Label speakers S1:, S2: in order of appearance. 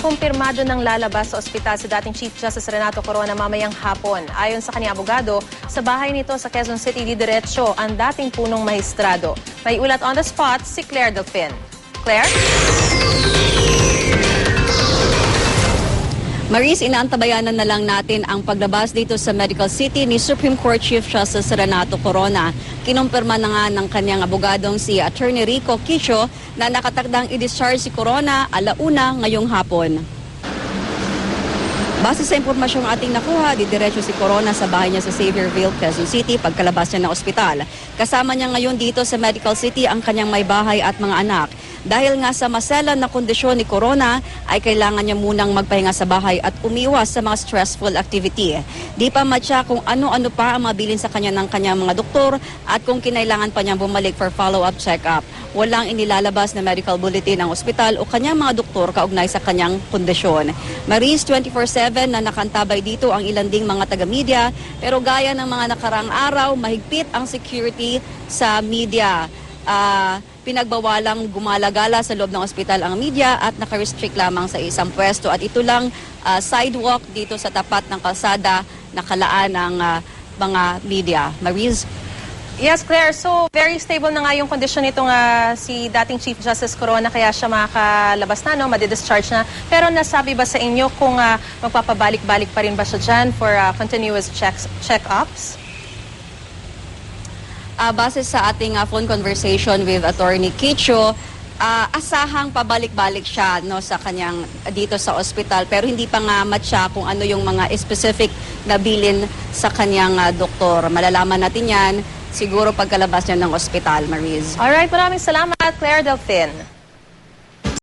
S1: kumpirmado ng lalabas sa ospital si dating Chief Justice Renato Corona mamayang hapon. Ayon sa kanyang abogado, sa bahay nito sa Quezon City didiretso ang dating punong mahistrado. May ulat on the spot si Claire Delfin. Claire?
S2: Maris, inaantabayanan na lang natin ang paglabas dito sa Medical City ni Supreme Court Chief Justice Renato Corona. Kinumpirma na nga ng kanyang abogadong si Attorney Rico Quicho na nakatakdang i-discharge si Corona alauna ngayong hapon. Base sa impormasyong ating nakuha, didiretso si Corona sa bahay niya sa Xavierville, Quezon City pagkalabas niya ng ospital. Kasama niya ngayon dito sa Medical City ang kanyang may bahay at mga anak. Dahil nga sa maselan na kondisyon ni Corona, ay kailangan niya munang magpahinga sa bahay at umiwas sa mga stressful activity. Di pa matya kung ano-ano pa ang mabilin sa kanya ng kanyang mga doktor at kung kinailangan pa niyang bumalik for follow-up check-up. Walang inilalabas na medical bulletin ang ospital o kanyang mga doktor kaugnay sa kanyang kondisyon. Maris 24-7 na nakantabay dito ang ilan ding mga taga-media pero gaya ng mga nakarang araw, mahigpit ang security sa media. Ah, pinagbawalang gumalagala sa loob ng ospital ang media at nakarestrict lamang sa isang pwesto. At ito lang ah, sidewalk dito sa tapat ng kalsada nakalaan ng ah, mga media. Maris?
S1: Yes, Claire. So, very stable na nga yung kondisyon nitong ah, si dating Chief Justice Corona kaya siya makakalabas na, no? madidischarge na. Pero nasabi ba sa inyo kung ah, magpapabalik-balik pa rin ba siya dyan for ah, continuous checks, check-ups?
S2: Ah, base sa ating ah, phone conversation with Attorney Kicho, ah, asahang pabalik-balik siya no sa kanyang dito sa ospital pero hindi pa nga matcha kung ano yung mga specific na bilin sa kanyang ah, doktor. Malalaman natin yan siguro pagkalabas niya ng ospital, Maris.
S1: Alright, maraming salamat, Claire Delfin.